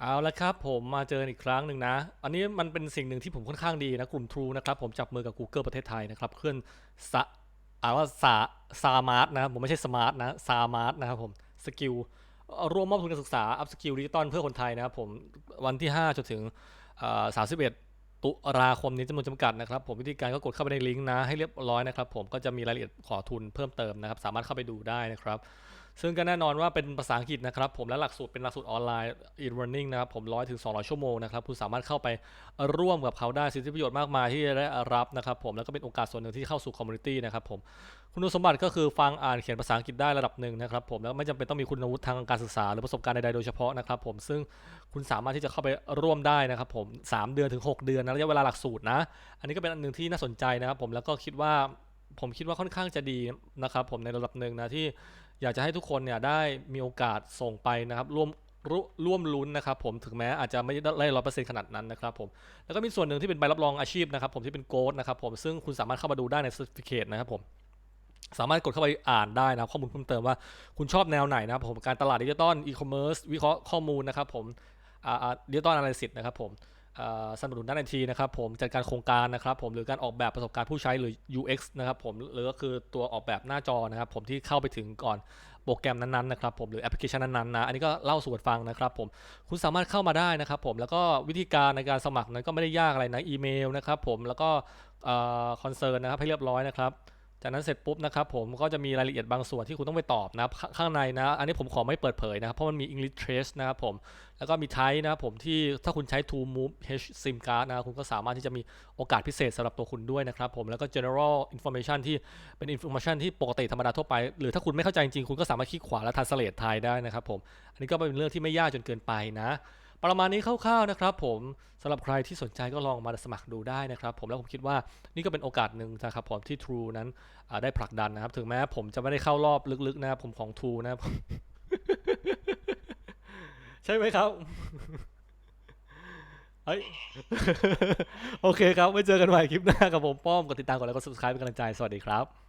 เอาละครับผมมาเจออีกครั้งหนึ่งนะ อันนี้มันเป็นสิ่งหนึ่งที่ผมค่อนข้างดีนะ กลุ่ม True นะครับผมจับมือกับ Google ประเทศไทยนะครับเคลื่อนสะอ่านว่าสาซามาร์ทนะครับผมไม่ใช่สมาร์ทนะซามาร์ทนะครับผมสกิลร่วมมอบทุนการศึกษาอัพสกิลดิจิตอลเพื่อคนไทยนะครับผมวันที่ 5 จนถึงสามสิบเอ็ดตุลาคมนี้จำนวนจำกัดนะครับผมวิธีการก็กดเข้าไปในลิงก์นะให้เรียบร้อยนะครับผมก็จะมีรายละเอียดขอทุนเพิ่มเติมนะครับ สามารถเข้าไปดูได้นะครับ ซึ่งก็แน่นอนว่าเป็นภาษาอังกฤษนะครับผมและหลักสูตรเป็นหลักสูตรออนไลน์ e-learning นะครับผมร้อยถึง200ชั่วโมงนะครับคุณสามารถเข้าไปร่วมกับเขาได้สิทธิประโยชน์มากมายที่จะได้รับนะครับผมแล้วก็เป็นโอกาสส่วนหนึ่งที่เข้าสู่คอมมูนิตี้นะครับผมคุณสมบัติก็คือฟังอ่านเขียนภาษาอังกฤษได้ระดับหนึ่งนะครับผมแล้วไม่จำเป็นต้องมีคุณวุฒิทางการศึกษา หรือประสบการณ์ใดๆโดยเฉพาะนะครับผมซึ่งคุณสามารถที่จะเข้าไปร่วมได้นะครับผมสามเดือนถึง 6 เดือนนะระยะเวลาหลักสูตรนะ อันนี้ก็เป็นอันหนึ่งที่น่าสนใจนะครับผมแล้วก็คิดว่าผมคิดว่าค่อนข้างจะดีนะครับผมในระดับหนึ่งนะที่ อยากจะให้ทุกคนเนี่ยได้มีโอกาสส่งไปนะครับร่วมร่วมลุ้นนะครับผมถึงแม้อาจจะไม่ได้ร้อยเปอร์เซ็นต์ขนาดนั้นนะครับผมแล้วก็มีส่วนหนึ่งที่เป็นใบรับรองอาชีพนะครับผมที่เป็นโค้ดนะครับผมซึ่งคุณสามารถเข้ามาดูได้ใน certificate นะครับผมสามารถกดเข้าไปอ่านได้นะครับข้อมูลเพิ่มเติมว่าคุณชอบแนวไหนนะครับผมการตลาดดิจิตอลอีคอมเมิร์ซวิเคราะห์ข้อมูลนะครับผมดิจิตอลอนาลิซิสนะครับผม สนับสนุนด้านไอทีนะครับผมจัดการโครงการนะครับผมหรือการออกแบบประสบการณ์ผู้ใช้หรือ UX นะครับผมหรือก็คือตัวออกแบบหน้าจอนะครับผมที่เข้าไปถึงก่อนโปรแกรมนั้นๆนะครับผมหรือแอปพลิเคชันนั้นๆนะอันนี้ก็เล่าสู่กันฟังนะครับผมคุณสามารถเข้ามาได้นะครับผมแล้วก็วิธีการในการสมัครนั้นก็ไม่ได้ยากอะไรนะอีเมลนะครับผมแล้วก็คอนเซิร์นนะครับให้เรียบร้อยนะครับ จากนั้นเสร็จปุ๊บนะครับผมก็จะมีรายละเอียดบางส่วนที่คุณต้องไปตอบนะครับข้างในนะ อันนี้ผมขอไม่เปิดเผยนะครับเพราะมันมี English Trace นะครับผม แล้วก็มี Type นะครับผมที่ถ้าคุณใช้ To Move H SIM Card นะค,คุณก็สามารถที่จะมีโอกาสพิเศษสำหรับตัวคุณด้วยนะครับผมแล้วก็ General Information ที่เป็น Information ที่ปกติธรรมดาทั่วไป หรือถ้าคุณไม่เข้าใจจริงๆคุณก็สามารถคลิกขวาและ Translate ไทยได้นะครับผม อันนี้ก็เป็นเรื่องที่ไม่ยากจนเกินไปนะ ประมาณนี้คร่าวๆนะครับผมสำหรับใครที่สนใจก็ลองมาสมัครดูได้นะครับผมแล้วผมคิดว่านี่ก็เป็นโอกาสหนึ่งนะครับผมที่ True นั้นได้ผลักดันนะครับ ถึงแม้ผมจะไม่ได้เข้ารอบลึกๆนะครับผมของ True นะครับใช่ไหมครับเฮ้ยโอเคครับไว้เจอกันใหม่คลิปหน้ากับผมป้อมกดติดตามกดไลค์กด subscribe เป็นกำลังใจ สวัสดีครับ